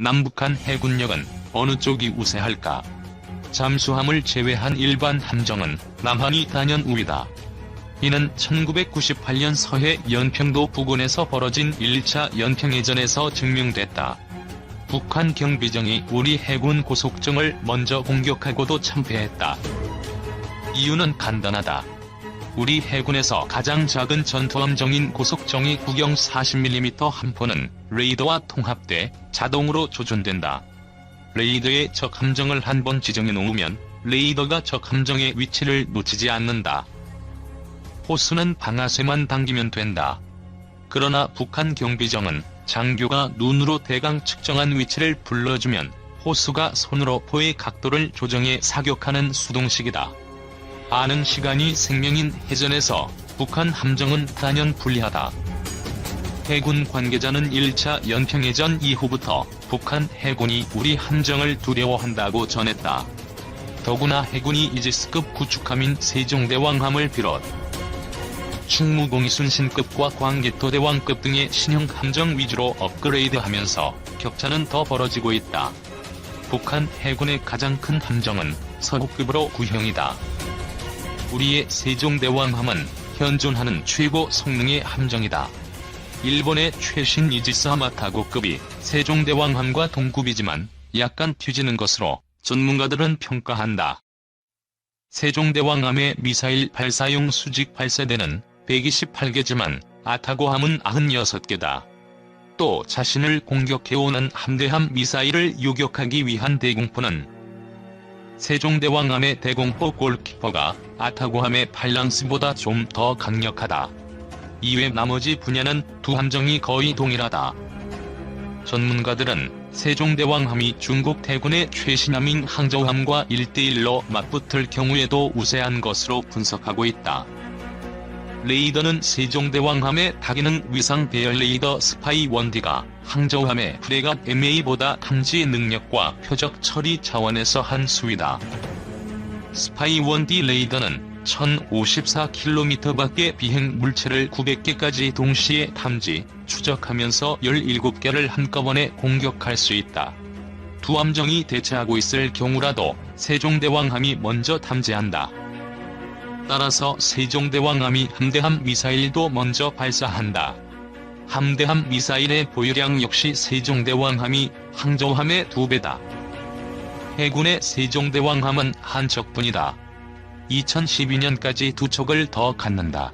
남북한 해군력은 어느 쪽이 우세할까? 잠수함을 제외한 일반 함정은 남한이 단연 우위다. 이는 1998년 서해 연평도 부근에서 벌어진 1차 연평해전에서 증명됐다. 북한 경비정이 우리 해군 고속정을 먼저 공격하고도 참패했다. 이유는 간단하다. 우리 해군에서 가장 작은 전투함정인 고속정이 구경 40mm 함포는 레이더와 통합돼 자동으로 조준된다. 레이더에 적 함정을 한 번 지정해 놓으면 레이더가 적 함정의 위치를 놓치지 않는다. 호수는 방아쇠만 당기면 된다. 그러나 북한 경비정은 장교가 눈으로 대강 측정한 위치를 불러주면 호수가 손으로 포의 각도를 조정해 사격하는 수동식이다. 아는 시간이 생명인 해전에서 북한 함정은 단연 불리하다. 해군 관계자는 1차 연평해전 이후부터 북한 해군이 우리 함정을 두려워한다고 전했다. 더구나 해군이 이지스급 구축함인 세종대왕함을 비롯 충무공이순신급과 광개토대왕급 등의 신형 함정 위주로 업그레이드하면서 격차는 더 벌어지고 있다. 북한 해군의 가장 큰 함정은 서구급으로 구형이다. 우리의 세종대왕함은 현존하는 최고 성능의 함정이다. 일본의 최신 이지스 하마타고급이 세종대왕함과 동급이지만 약간 뒤지는 것으로 전문가들은 평가한다. 세종대왕함의 미사일 발사용 수직 발사대는 128개지만 아타고함은 96개다. 또 자신을 공격해오는 함대함 미사일을 요격하기 위한 대공포는 세종대왕함의 대공포 골키퍼가 아타고함의 발랑스보다 좀 더 강력하다. 이외 나머지 분야는 두 함정이 거의 동일하다. 전문가들은 세종대왕함이 중국 대군의 최신함인 항저우함과 1대1로 맞붙을 경우에도 우세한 것으로 분석하고 있다. 레이더는 세종대왕함의 다기능 위상 배열 레이더 스파이 원디가 항저우함의 프레갓 MA보다 탐지 능력과 표적 처리 차원에서 한 수위다. 스파이 원디 레이더는 1054km밖에 비행 물체를 900개까지 동시에 탐지, 추적하면서 17개를 한꺼번에 공격할 수 있다. 두 함정이 대체하고 있을 경우라도 세종대왕함이 먼저 탐지한다. 따라서 세종대왕함이 함대함 미사일도 먼저 발사한다. 함대함 미사일의 보유량 역시 세종대왕함이 항저우함의 두 배다. 해군의 세종대왕함은 한 척뿐이다. 2012년까지 두 척을 더 갖는다.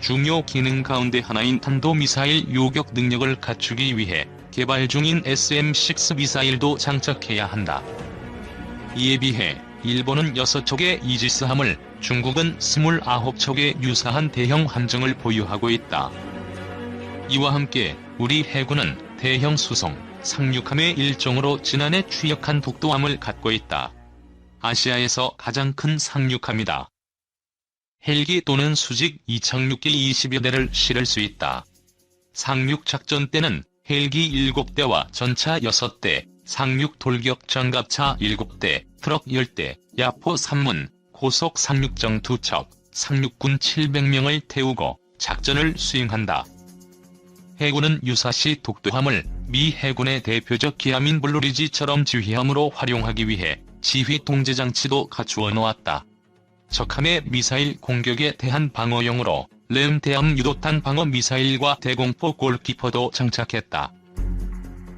중요 기능 가운데 하나인 탄도미사일 요격 능력을 갖추기 위해 개발 중인 SM-6 미사일도 장착해야 한다. 이에 비해 일본은 6척의 이지스함을 중국은 29척의 유사한 대형 함정을 보유하고 있다. 이와 함께 우리 해군은 대형 수송, 상륙함의 일종으로 지난해 취역한 독도함을 갖고 있다. 아시아에서 가장 큰 상륙함이다. 헬기 또는 수직 이착륙기 20여 대를 실을 수 있다. 상륙 작전 때는 헬기 7대와 전차 6대, 상륙 돌격 장갑차 7대, 트럭 10대, 야포 3문, 고속 상륙정 2척, 상륙군 700명을 태우고 작전을 수행한다. 해군은 유사시 독도함을 미 해군의 대표적 기함인 블루리지처럼 지휘함으로 활용하기 위해 지휘 통제 장치도 갖추어 놓았다. 적함의 미사일 공격에 대한 방어용으로 램 대함 유도탄 방어 미사일과 대공포 골키퍼도 장착했다.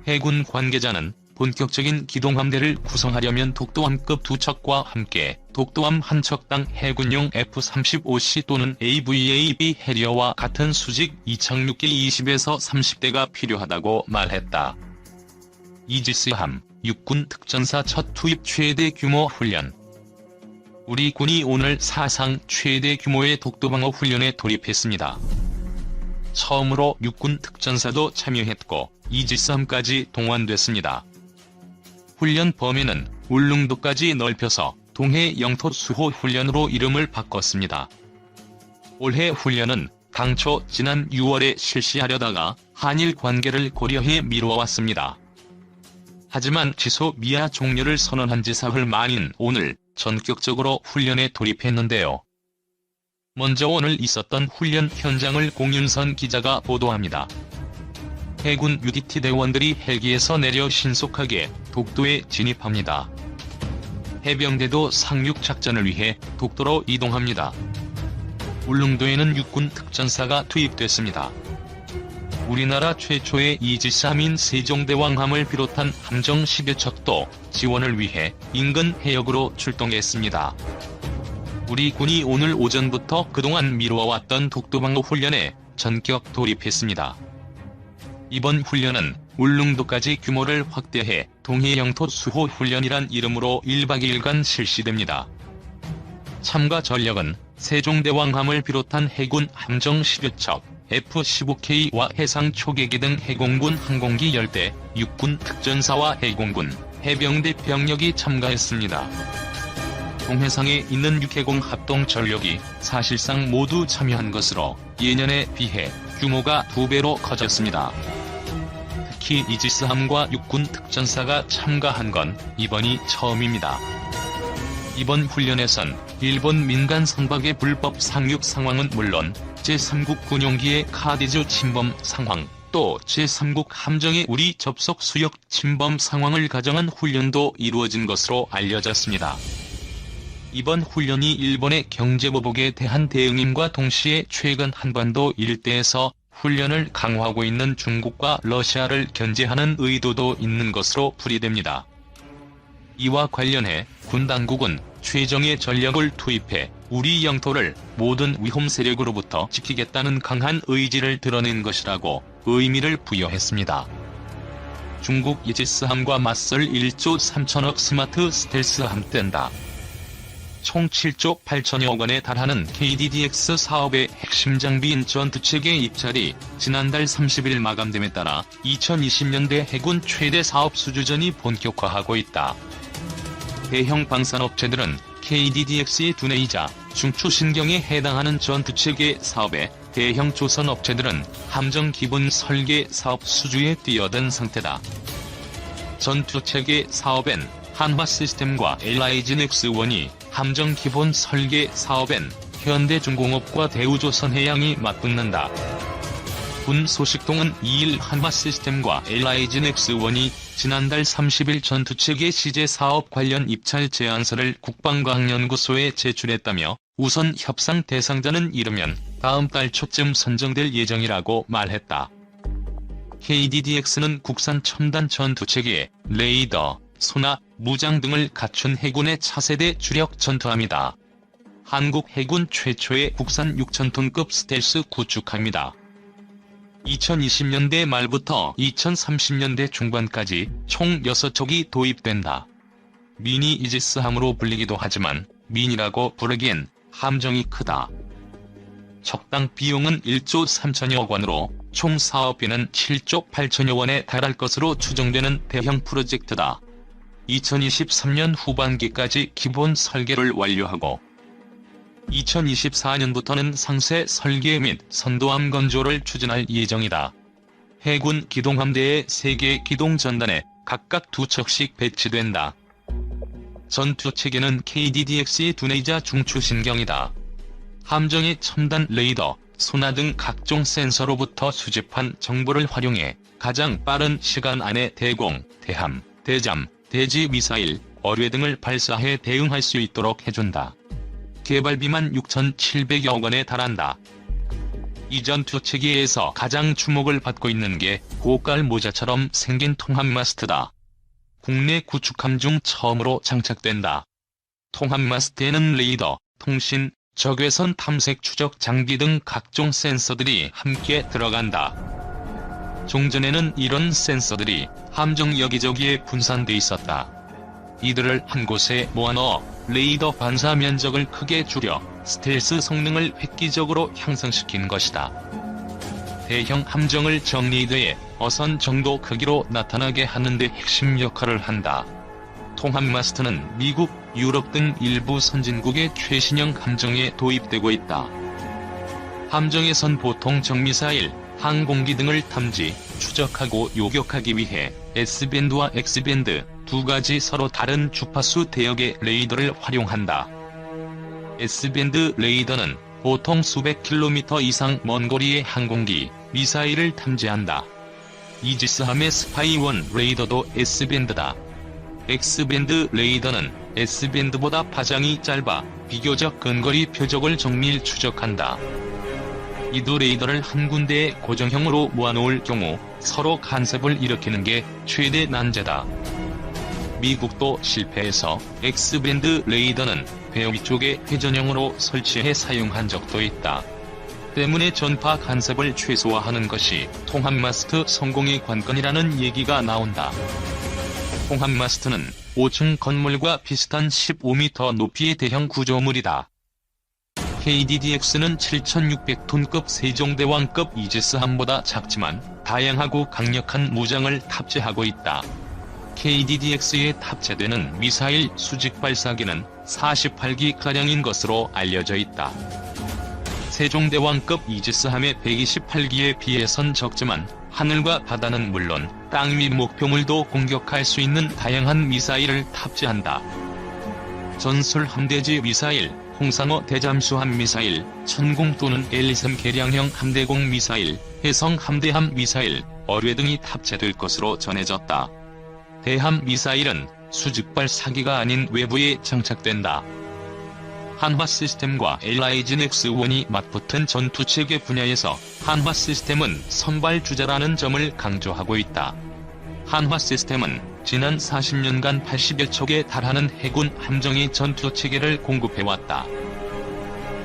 해군 관계자는 본격적인 기동함대를 구성하려면 독도함급 두 척과 함께 독도함 한 척당 해군용 F-35C 또는 AVAB 해리어와 같은 수직 이착륙기 20에서 30대가 필요하다고 말했다. 이지스함, 육군 특전사 첫 투입 최대 규모 훈련 우리 군이 오늘 사상 최대 규모의 독도방어 훈련에 돌입했습니다. 처음으로 육군 특전사도 참여했고 이지스함까지 동원됐습니다. 훈련 범위는 울릉도까지 넓혀서 동해 영토 수호 훈련으로 이름을 바꿨습니다. 올해 훈련은 당초 지난 6월에 실시하려다가 한일 관계를 고려해 미뤄왔습니다. 하지만 지소 미아 종료를 선언한 지 사흘 만인 오늘 전격적으로 훈련에 돌입했는데요. 먼저 오늘 있었던 훈련 현장을 공윤선 기자가 보도합니다. 해군 UDT 대원들이 헬기에서 내려 신속하게 독도에 진입합니다. 해병대도 상륙 작전을 위해 독도로 이동합니다. 울릉도에는 육군 특전사가 투입됐습니다. 우리나라 최초의 이지삼인 세종대왕함을 비롯한 함정 10여 척도 지원을 위해 인근 해역으로 출동했습니다. 우리 군이 오늘 오전부터 그동안 미뤄왔던 독도방어 훈련에 전격 돌입했습니다. 이번 훈련은 울릉도까지 규모를 확대해 동해 영토 수호 훈련이란 이름으로 1박 2일간 실시됩니다. 참가 전력은 세종대왕함을 비롯한 해군 함정 10여 척, F-15K와 해상 초계기 등 해공군 항공기 10대, 육군 특전사와 해공군, 해병대 병력이 참가했습니다. 동해상에 있는 육해공 합동 전력이 사실상 모두 참여한 것으로 예년에 비해 규모가 두 배로 커졌습니다. 특히 이지스함과 육군 특전사가 참가한 건 이번이 처음입니다. 이번 훈련에선 일본 민간 선박의 불법 상륙 상황은 물론 제3국 군용기의 카디즈 침범 상황, 또 제3국 함정의 우리 접속 수역 침범 상황을 가정한 훈련도 이루어진 것으로 알려졌습니다. 이번 훈련이 일본의 경제보복에 대한 대응임과 동시에 최근 한반도 일대에서 훈련을 강화하고 있는 중국과 러시아를 견제하는 의도도 있는 것으로 풀이됩니다. 이와 관련해 군 당국은 최정예 전력을 투입해 우리 영토를 모든 위험 세력으로부터 지키겠다는 강한 의지를 드러낸 것이라고 의미를 부여했습니다. 중국 이지스함과 맞설 1조 3천억 스마트 스텔스함 뜬다. 총 7조 8천여 원에 달하는 KDDX 사업의 핵심 장비인 전투체계 입찰이 지난달 30일 마감됨에 따라 2020년대 해군 최대 사업 수주전이 본격화하고 있다. 대형 방산업체들은 KDDX의 두뇌이자 중추신경에 해당하는 전투체계 사업에 대형 조선업체들은 함정 기본 설계 사업 수주에 뛰어든 상태다. 전투체계 사업엔 한화 시스템과 LIG넥스원이 함정 기본 설계 사업엔 현대중공업과 대우조선해양이 맞붙는다. 군 소식통은 2일 한화 시스템과 LIG넥스원이 지난달 30일 전투체계 시제 사업 관련 입찰 제안서를 국방과학연구소에 제출했다며 우선 협상 대상자는 이르면 다음 달 초쯤 선정될 예정이라고 말했다. KDDX는 국산 첨단 전투체계에 레이더, 소나, 무장 등을 갖춘 해군의 차세대 주력 전투함이다. 한국 해군 최초의 국산 6,000톤급 스텔스 구축함이다. 2020년대 말부터 2030년대 중반까지 총 6척이 도입된다. 미니 이지스함으로 불리기도 하지만 미니라고 부르기엔 함정이 크다. 적당 비용은 1조 3천여 원으로 총 사업비는 7조 8천여 원에 달할 것으로 추정되는 대형 프로젝트다. 2023년 후반기까지 기본 설계를 완료하고 2024년부터는 상세 설계 및 선도함 건조를 추진할 예정이다. 해군 기동함대의 3개 기동전단에 각각 두 척씩 배치된다. 전투 체계는 KDDX의 두뇌이자 중추신경이다. 함정의 첨단 레이더, 소나 등 각종 센서로부터 수집한 정보를 활용해 가장 빠른 시간 안에 대공, 대함, 대잠, 대지 미사일, 어뢰 등을 발사해 대응할 수 있도록 해준다. 개발비만 6,700여 원에 달한다. 이 전 투 체계에서 가장 주목을 받고 있는 게 고깔 모자처럼 생긴 통합 마스트다. 국내 구축함 중 처음으로 장착된다. 통합 마스트에는 레이더, 통신, 적외선 탐색 추적 장비 등 각종 센서들이 함께 들어간다. 종전에는 이런 센서들이 함정 여기저기에 분산돼 있었다. 이들을 한 곳에 모아넣어 레이더 반사 면적을 크게 줄여 스텔스 성능을 획기적으로 향상시킨 것이다. 대형 함정을 정리대에 어선 정도 크기로 나타나게 하는 데 핵심 역할을 한다. 통합 마스트는 미국, 유럽 등 일부 선진국의 최신형 함정에 도입되고 있다. 함정에선 보통 정미사일, 항공기 등을 탐지, 추적하고 요격하기 위해 S밴드와 X밴드 두 가지 서로 다른 주파수 대역의 레이더를 활용한다. S밴드 레이더는 보통 수백 킬로미터 이상 먼 거리의 항공기, 미사일을 탐지한다. 이지스함의 스파이원 레이더도 S밴드다. X밴드 레이더는 S밴드보다 파장이 짧아 비교적 근거리 표적을 정밀 추적한다. 이두 레이더를 한 군데에 고정형으로 모아놓을 경우 서로 간섭을 일으키는 게 최대 난제다. 미국도 실패해서 X밴드 레이더는 배 위쪽에 회전형으로 설치해 사용한 적도 있다. 때문에 전파 간섭을 최소화하는 것이 통합 마스트 성공의 관건이라는 얘기가 나온다. 통합 마스트는 5층 건물과 비슷한 15m 높이의 대형 구조물이다. KDDX는 7600톤급 세종대왕급 이지스함보다 작지만 다양하고 강력한 무장을 탑재하고 있다. KDDX에 탑재되는 미사일 수직 발사기는 48기가량인 것으로 알려져 있다. 세종대왕급 이지스함의 128기에 비해선 적지만 하늘과 바다는 물론 땅위 목표물도 공격할 수 있는 다양한 미사일을 탑재한다. 전술 함대지 미사일, 홍상어 대잠수 함 미사일, 천공 또는 L-3 개량형 함대공 미사일, 해성 함대함 미사일, 어뢰 등이 탑재될 것으로 전해졌다. 대함 미사일은 수직발 사기가 아닌 외부에 장착된다. 한화 시스템과 LIG 넥스1이 맞붙은 전투체계 분야에서 한화 시스템은 선발 주자라는 점을 강조하고 있다. 한화 시스템은 지난 40년간 80여 척에 달하는 해군 함정의 전투체계를 공급해왔다.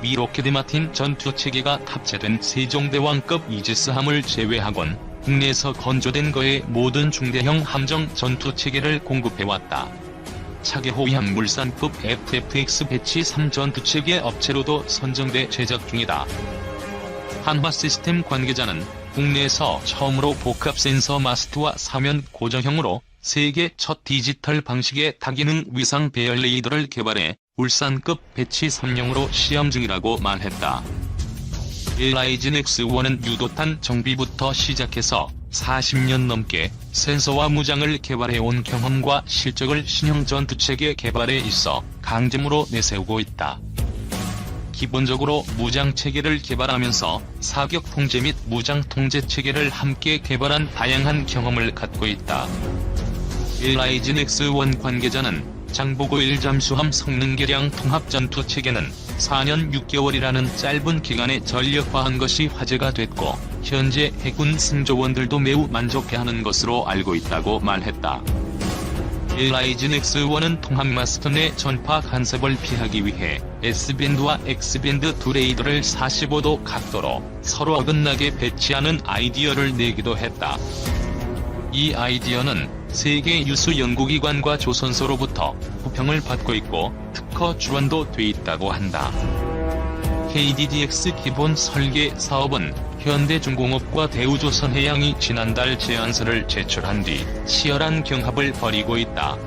미 로키드 마틴 전투체계가 탑재된 세종대왕급 이지스함을 제외하곤 국내에서 건조된 거의 모든 중대형 함정 전투체계를 공급해왔다. 차계호위함 물산급 FFX 배치 3 전투체계 업체로도 선정돼 제작 중이다. 한화 시스템 관계자는 국내에서 처음으로 복합 센서 마스트와 사면 고정형으로 세계 첫 디지털 방식의 다기능 위상 배열 레이더를 개발해 울산급 배치 3용으로 시험 중이라고 말했다. 엘라이즈넥스1은 유도탄 정비부터 시작해서 40년 넘게 센서와 무장을 개발해온 경험과 실적을 신형 전투체계 개발에 있어 강점으로 내세우고 있다. 기본적으로 무장 체계를 개발하면서 사격 통제 및 무장 통제 체계를 함께 개발한 다양한 경험을 갖고 있다. 일라이즈넥스1 관계자는 장보고 1잠수함 성능 개량 통합 전투 체계는 4년 6개월이라는 짧은 기간에 전력화한 것이 화제가 됐고 현재 해군 승조원들도 매우 만족해하는 것으로 알고 있다고 말했다. 일라이즈넥스1은 통합 마스터 내 전파 간섭을 피하기 위해 S밴드와 X밴드 두 레이더를 45도 각도로 서로 어긋나게 배치하는 아이디어를 내기도 했다. 이 아이디어는 세계 유수 연구기관과 조선소로부터 호평을 받고 있고 특허 지원도 돼 있다고 한다. KDDX 기본 설계 사업은 현대중공업과 대우조선해양이 지난달 제안서를 제출한 뒤 치열한 경합을 벌이고 있다.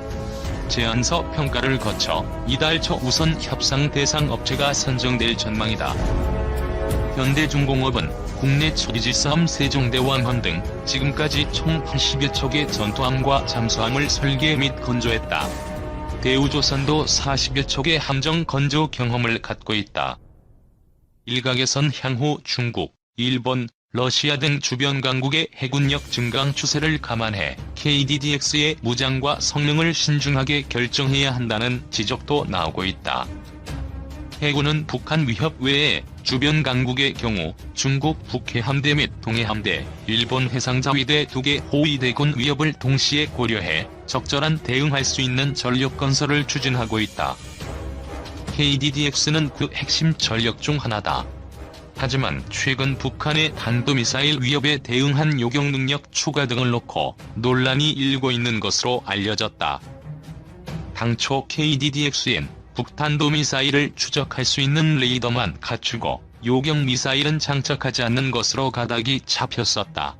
제안서 평가를 거쳐 이달 초 우선 협상 대상 업체가 선정될 전망이다. 현대중공업은 국내 초이지스함 세종대왕함 등 지금까지 총 80여 척의 전투함과 잠수함을 설계 및 건조했다. 대우조선도 40여 척의 함정 건조 경험을 갖고 있다. 일각에선 향후 중국, 일본, 러시아 등 주변 강국의 해군력 증강 추세를 감안해 KDDX의 무장과 성능을 신중하게 결정해야 한다는 지적도 나오고 있다. 해군은 북한 위협 외에 주변 강국의 경우 중국 북해함대 및 동해함대, 일본 해상자위대 두 개 호위대군 위협을 동시에 고려해 적절한 대응할 수 있는 전력 건설을 추진하고 있다. KDDX는 그 핵심 전력 중 하나다. 하지만 최근 북한의 단도미사일 위협에 대응한 요격 능력 추가 등을 놓고 논란이 일고 있는 것으로 알려졌다. 당초 KDDX엔 북탄도 미사일을 추적할 수 있는 레이더만 갖추고 요격 미사일은 장착하지 않는 것으로 가닥이 잡혔었다.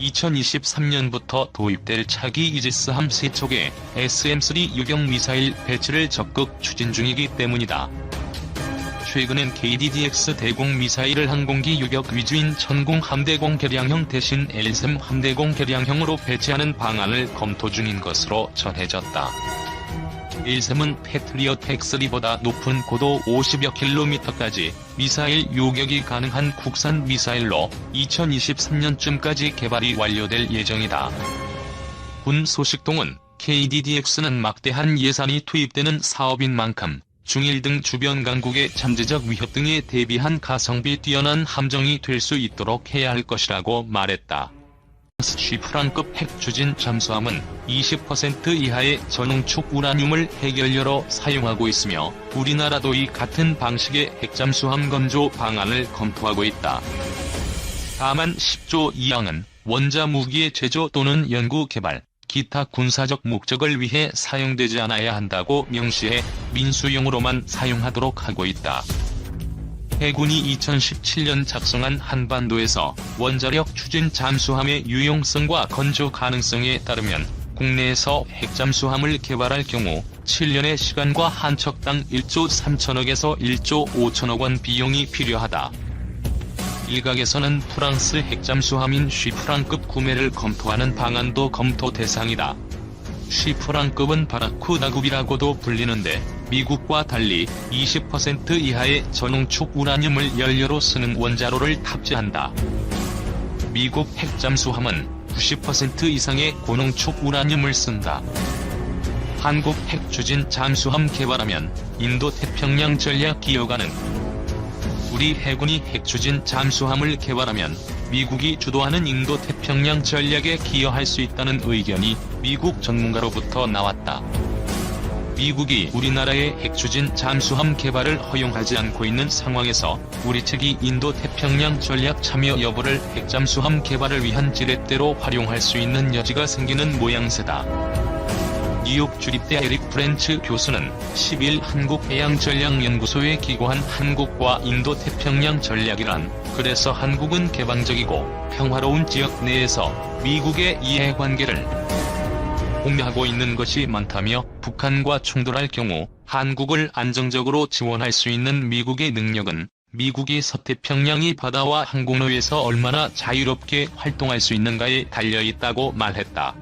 2023년부터 도입될 차기 이지스함 세척에 SM-3 유격 미사일 배치를 적극 추진 중이기 때문이다. 최근엔 KDDX 대공 미사일을 항공기 유격 위주인 천공 함대공 개량형 대신 L3 함대공 개량형으로 배치하는 방안을 검토 중인 것으로 전해졌다. 일셈은 패트리엇 X3보다 높은 고도 50여 킬로미터까지 미사일 요격이 가능한 국산 미사일로 2023년쯤까지 개발이 완료될 예정이다. 군 소식통은 KDDX는 막대한 예산이 투입되는 사업인 만큼 중일 등 주변 강국의 잠재적 위협 등에 대비한 가성비 뛰어난 함정이 될 수 있도록 해야 할 것이라고 말했다. 쉬프란급 핵 추진 잠수함은 20% 이하의 전홍축 우라늄을 해결료로 사용하고 있으며 우리나라도 이 같은 방식의 핵잠수함 건조 방안을 검토하고 있다. 다만 10조 이항은 원자 무기의 제조 또는 연구 개발, 기타 군사적 목적을 위해 사용되지 않아야 한다고 명시해 민수용으로만 사용하도록 하고 있다. 해군이 2017년 작성한 한반도에서 원자력 추진 잠수함의 유용성과 건조 가능성에 따르면 국내에서 핵잠수함을 개발할 경우 7년의 시간과 한 척당 1조 3천억에서 1조 5천억 원 비용이 필요하다. 일각에서는 프랑스 핵잠수함인 쉬프랑급 구매를 검토하는 방안도 검토 대상이다. 쉬프랑급은 바라쿠다급이라고도 불리는데 미국과 달리 20% 이하의 전홍축 우라늄을 연료로 쓰는 원자로를 탑재한다. 미국 핵잠수함은 90% 이상의 고농축 우라늄을 쓴다. 한국 핵추진 잠수함 개발하면 인도 태평양 전략 기여 가능. 우리 해군이 핵추진 잠수함을 개발하면 미국이 주도하는 인도 태평양 전략에 기여할 수 있다는 의견이 미국 전문가로부터 나왔다. 미국이 우리나라의 핵추진 잠수함 개발을 허용하지 않고 있는 상황에서 우리 측이 인도 태평양 전략 참여 여부를 핵잠수함 개발을 위한 지렛대로 활용할 수 있는 여지가 생기는 모양새다. 뉴욕 주립대 에릭 프렌츠 교수는 10일 한국해양전략연구소에 기고한 한국과 인도 태평양 전략이란 그래서 한국은 개방적이고 평화로운 지역 내에서 미국의 이해관계를 공유하고 있는 것이 많다며 북한과 충돌할 경우 한국을 안정적으로 지원할 수 있는 미국의 능력은 미국이 서태평양이 바다와 항공로에서 얼마나 자유롭게 활동할 수 있는가에 달려있다고 말했다.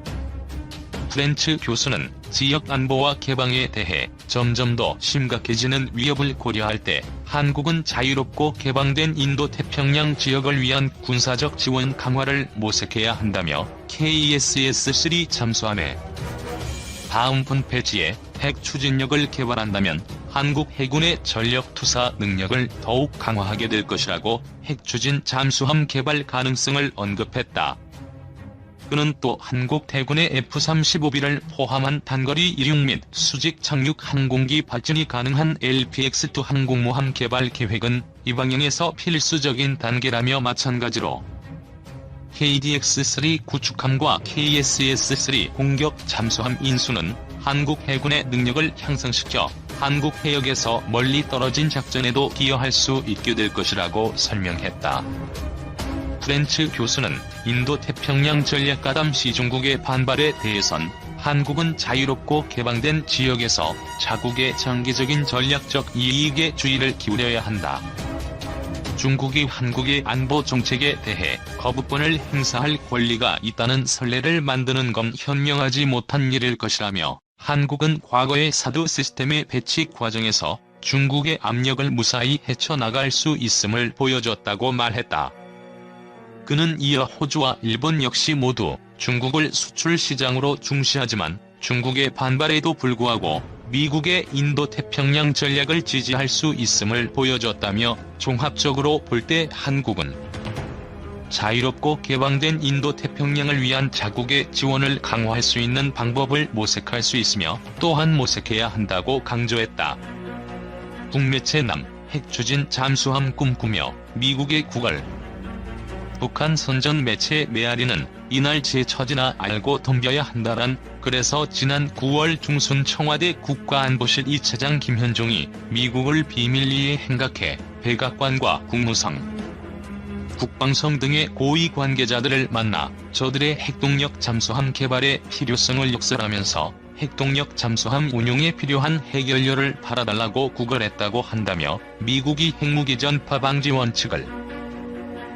프렌츠 교수는 지역 안보와 개방에 대해 점점 더 심각해지는 위협을 고려할 때 한국은 자유롭고 개방된 인도 태평양 지역을 위한 군사적 지원 강화를 모색해야 한다며 KSS-3 잠수함에 다음 분 배지에 핵 추진력을 개발한다면 한국 해군의 전력 투사 능력을 더욱 강화하게 될 것이라고 핵 추진 잠수함 개발 가능성을 언급했다. 그는 또 한국 대군의 F-35B를 포함한 단거리 이륙 및 수직 착륙 항공기 발진이 가능한 LPX-2 항공모함 개발 계획은 이 방향에서 필수적인 단계라며 마찬가지로 KDX-3 구축함과 KSS-3 공격 잠수함 인수는 한국 해군의 능력을 향상시켜 한국 해역에서 멀리 떨어진 작전에도 기여할 수 있게 될 것이라고 설명했다. 프렌츠 교수는 인도 태평양 전략 가담 시 중국의 반발에 대해선 한국은 자유롭고 개방된 지역에서 자국의 장기적인 전략적 이익에 주의를 기울여야 한다. 중국이 한국의 안보 정책에 대해 거부권을 행사할 권리가 있다는 선례를 만드는 건 현명하지 못한 일일 것이라며 한국은 과거의 사드 시스템의 배치 과정에서 중국의 압력을 무사히 헤쳐나갈 수 있음을 보여줬다고 말했다. 그는 이어 호주와 일본 역시 모두 중국을 수출 시장으로 중시하지만 중국의 반발에도 불구하고 미국의 인도 태평양 전략을 지지할 수 있음을 보여줬다며 종합적으로 볼 때 한국은 자유롭고 개방된 인도 태평양을 위한 자국의 지원을 강화할 수 있는 방법을 모색할 수 있으며 또한 모색해야 한다고 강조했다. 북매체 남 핵추진 잠수함 꿈꾸며 미국의 구걸 북한 선전 매체 메아리는 이날 제 처지나 알고 덤벼야 한다란 그래서 지난 9월 중순 청와대 국가안보실 2차장 김현종이 미국을 비밀리에 행각해 백악관과 국무성, 국방성 등의 고위 관계자들을 만나 저들의 핵동력 잠수함 개발의 필요성을 역설하면서 핵동력 잠수함 운용에 필요한 해결료를 팔아달라고 구걸했다고 한다며 미국이 핵무기 전파 방지 원칙을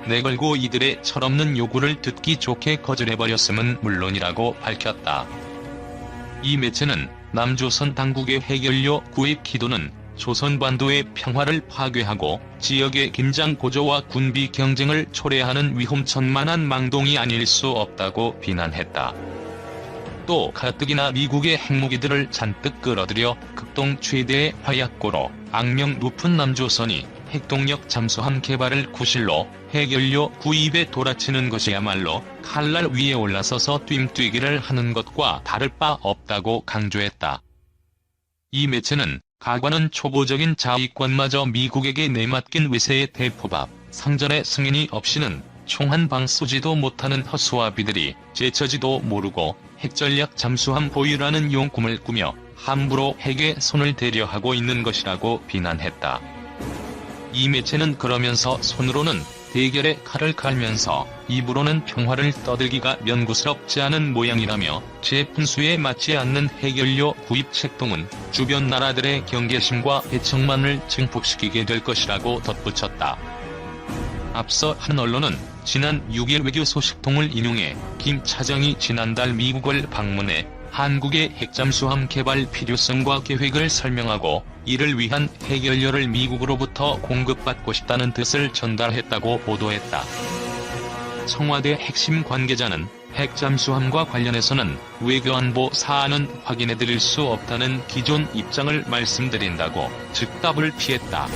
내걸고 이들의 철없는 요구를 듣기 좋게 거절해버렸음은 물론이라고 밝혔다. 이 매체는 남조선 당국의 해결료 구입 기도는 조선 반도의 평화를 파괴하고 지역의 김장 고조와 군비 경쟁을 초래하는 위험천만한 망동이 아닐 수 없다고 비난했다. 또 가뜩이나 미국의 핵무기들을 잔뜩 끌어들여 극동 최대의 화약고로 악명 높은 남조선이 핵동력 잠수함 개발을 구실로 해결료 구입에 돌아치는 것이야말로 칼날 위에 올라서서 뜀뛰기를 하는 것과 다를 바 없다고 강조했다. 이 매체는 가관은 초보적인 자위권마저 미국에게 내맡긴 외세의 대포밥, 상전의 승인이 없이는 총 한 방 쏘지도 못하는 허수아비들이 제처지도 모르고 핵전략 잠수함 보유라는 용꿈을 꾸며 함부로 핵에 손을 대려 하고 있는 것이라고 비난했다. 이 매체는 그러면서 손으로는 대결의 칼을 갈면서 입으로는 평화를 떠들기가 면구스럽지 않은 모양이라며 제품수에 맞지 않는 해결료 구입 책동은 주변 나라들의 경계심과 배척만을 증폭시키게 될 것이라고 덧붙였다. 앞서 한 언론은 지난 6일 외교 소식통을 인용해 김 차장이 지난달 미국을 방문해 한국의 핵잠수함 개발 필요성과 계획을 설명하고 이를 위한 해결료를 미국으로부터 공급받고 싶다는 뜻을 전달했다고 보도했다. 청와대 핵심 관계자는 핵잠수함과 관련해서는 외교안보 사안은 확인해드릴 수 없다는 기존 입장을 말씀드린다고 즉답을 피했다.